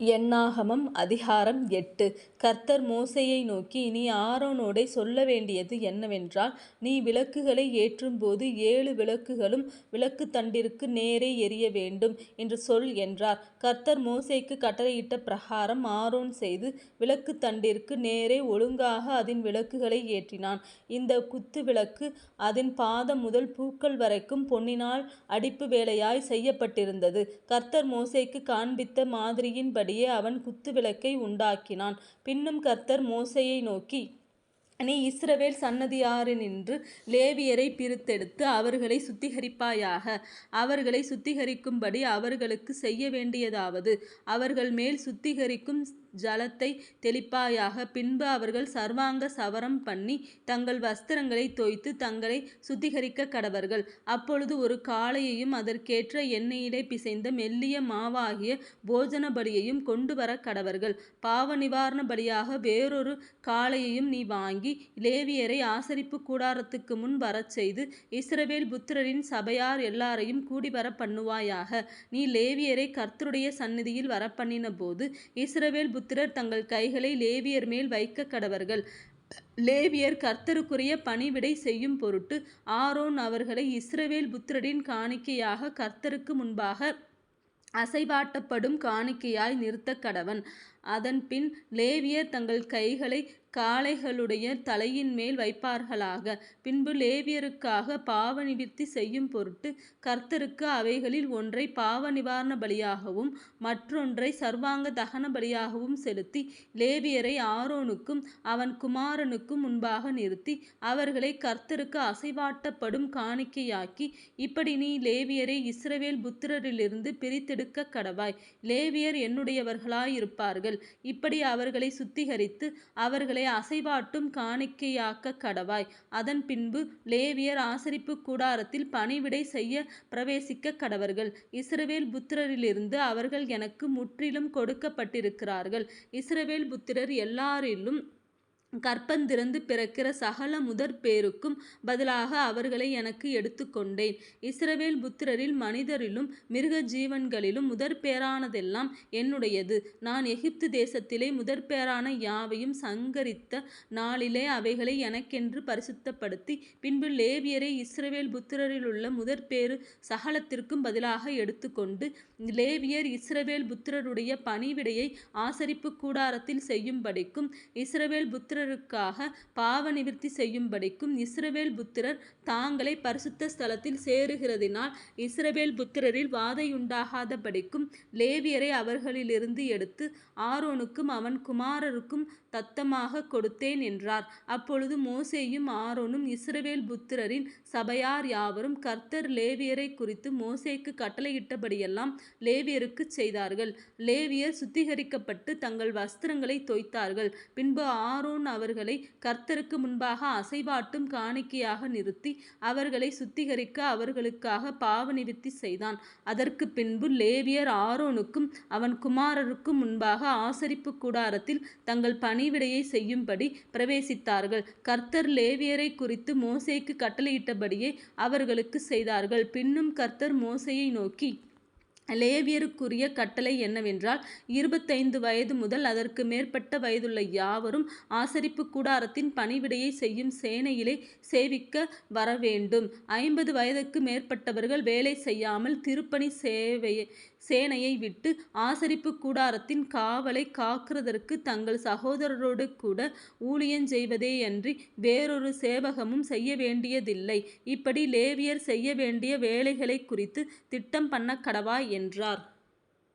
எண்ணாகமம் அதிகாரம் எட்டு கர்த்தர் மோசையை நோக்கி நீ ஆரோனோடை சொல்ல வேண்டியது என்னவென்றால் நீ விளக்குகளை ஏற்றும்போது ஏழு விளக்குகளும் விளக்கு தண்டிற்கு நேரே எரிய வேண்டும் என்று சொல் என்றார். கர்த்தர் மோசைக்கு கட்டளையிட்ட பிரகாரம் ஆரோன் செய்து விளக்கு தண்டிற்கு நேரே ஒழுங்காக அதன் விளக்குகளை ஏற்றினான். இந்த குத்து விளக்கு அதன் பாதம் முதல் பூக்கள் வரைக்கும் பொன்னினால் அடிப்பு வேலையாய் செய்யப்பட்டிருந்தது. கர்த்தர் மோசைக்கு காண்பித்த மாதிரியின்படியே அவன் குத்துவிளக்கை உண்டாக்கினான். பின்னும் கர்த்தர் மோசையை நோக்கி நீ இஸ்ரவேல் சன்னதியாரினின்று லேவியரை பிரித்தெடுத்து அவர்களை சுத்திகரிப்பாயாக. அவர்களை சுத்திகரிக்கும்படி அவர்களுக்கு செய்ய வேண்டியதாவது அவர்கள் மேல் சுத்திகரிக்கும் ஜலத்தை தெளிப்பாயாக. பின்பு அவர்கள் சர்வாங்க சவரம் பண்ணி தங்கள் வஸ்திரங்களை தோய்த்து சுத்திகரிக்க கடவர்கள் அப்பொழுது ஒரு காளையையும் அதற்கேற்ற எண்ணெயிலே பிசைந்த மெல்லிய மாவாகிய போஜனபடியையும் கொண்டு வர கடவர்கள் பாவ நிவாரண பலியாக வேறொரு காளையையும் நீ வாங்கி லேவியரை ஆசரிப்பு கூடாரத்துக்கு முன் வரச் செய்து இஸ்ரவேல் புத்திரரின் சபையார் எல்லாரையும் கூடிவரப்பண்ணுவாயாக. நீ லேவியரை கர்த்தருடைய சந்நிதியில் வரப்பண்ணினபோது இஸ்ரவேல் புத்திரர் தங்கள் கைகளை லேவியர் மேல் வைக்க கடவர்கள் லேவியர் கர்த்தருக்குரிய பணிவிடை செய்யும் பொருட்டு ஆரோன் அவர்களை இஸ்ரவேல் புத்திரரின் காணிக்கையாக கர்த்தருக்கு முன்பாக அசைவாட்டப்படும் காணிக்கையாய் நிறுத்தக்கடவன். அதன்பின் லேவியர் தங்கள் கைகளை காளைகளுடைய தலையின்மேல் வைப்பார்களாக. பின்பு லேவியருக்காக பாவ நிவிற்த்தி செய்யும் பொருட்டு கர்த்தருக்கு அவைகளில் ஒன்றை பாவ நிவாரண பலியாகவும் மற்றொன்றை சர்வாங்க தகன பலியாகவும் செலுத்தி லேவியரை ஆரோனுக்கும் அவன் குமாரனுக்கும் முன்பாக நிறுத்தி அவர்களை கர்த்தருக்கு அசைவாட்டப்படும் காணிக்கையாக்கி இப்படி நீ லேவியரை இஸ்ரவேல் புத்திரரிலிருந்து பிரித்தெடுக்கக்கடவாய். லேவியர் என்னுடையவர்களாயிருப்பார்கள். இப்படி அவர்களை சுத்திகரித்து அவர்களை அசைவாட்டும் அதன் பின்பு லேவியர் ஆசரிப்பு கூடாரத்தில் பணிவிடை செய்ய பிரவேசிக்க கடவர்கள். இஸ்ரவேல் புத்திரரிலிருந்து அவர்கள் எனக்கு முற்றிலும் கொடுக்கப்பட்டிருக்கிறார்கள். இஸ்ரவேல் புத்திரர் எல்லாரிலும் கற்பந்திறந்து பிறக்கிற சகல முதற்பேறுக்கும் பதிலாக அவர்களை எனக்கு எடுத்துக்கொண்டேன். இஸ்ரவேல் புத்திரரில் மனிதரிலும் மிருக ஜீவன்களிலும் முதற்பேறானதெல்லாம் என்னுடையது. நான் எகிப்து தேசத்திலே முதற்பேறான யாவையும் சங்கரித்த நாளிலே அவைகளை எனக்கென்று பரிசுத்தப்படுத்தி பின்பு லேவியரை இஸ்ரவேல் புத்திரரிலுள்ள முதற்பேறு சகலத்திற்கும் பதிலாக எடுத்துக்கொண்டு லேவியர் இஸ்ரவேல் புத்திரருடைய பணிவிடையை ஆசரிப்பு கூடாரத்தில் செய்யும்படிக்கும் இஸ்ரவேல் பாவ நிவிருத்தி செய்யும்படிக்கும் இஸ்ரவேல் புத்திரர் தாங்களை பரிசுத்த ஸ்தலத்தில் சேருகிறதினால் இஸ்ரவேல் புத்திரரில் வாதையுண்டாகாதபடிக்கும் லேவியரை அவர்களிலிருந்து எடுத்து ஆரோனுக்கும் அவன் குமாரருக்கும் தத்தமாக கொடுத்தேன் என்றார். அப்பொழுது மோசேயும் ஆரோனும் இஸ்ரவேல் புத்திரரின் சபையார் யாவரும் கர்த்தர் லேவியரை குறித்து மோசேக்கு கட்டளையிட்டபடியெல்லாம் லேவியருக்கு செய்தார்கள். லேவியர் சுத்திகரிக்கப்பட்டு தங்கள் வஸ்திரங்களை தோய்த்தார்கள். பின்பு ஆரோன் அவர்களை கர்த்தருக்கு முன்பாக அசைவாட்டும் காணிக்கையாக நிறுத்தி அவர்களை சுத்திகரிக்க அவர்களுக்காக பாவ நிறுத்தி செய்தான். அதற்குப் பின்பு லேவியர் ஆரோனுக்கும் அவன் குமாரருக்கும் முன்பாக ஆசரிப்பு கூடாரத்தில் தங்கள் பணிவிடையை செய்யும்படி பிரவேசித்தார்கள். கர்த்தர் லேவியரைக் குறித்து மோசைக்கு கட்டளையிட்டபடியே அவர்களுக்கு செய்தார்கள். பின்னும் கர்த்தர் மோசையை நோக்கி லேவியருக்குரிய கட்டளை என்னவென்றால் இருபத்தைந்து வயது முதல் அதற்கு மேற்பட்ட வயதுள்ள யாவரும் ஆசரிப்பு கூடாரத்தின் பணிவிடையை செய்யும் சேனையிலே சேவிக்க வரவேண்டும். ஐம்பது வயதுக்கு மேற்பட்டவர்கள் வேலை செய்யாமல் திருப்பணி சேவையை சேனையை விட்டு ஆசரிப்பு கூடாரத்தின் காவலை காக்குறதற்கு தங்கள் சகோதரரோடு சகோதரரோடுகூட ஊழியஞ்செய்வதேயன்றி வேறொரு சேவகமும் செய்ய வேண்டியதில்லை இப்படி லேவியர் செய்ய வேண்டிய வேலைகளை குறித்து திட்டம் பண்ணக்கடவாய் என்றார்.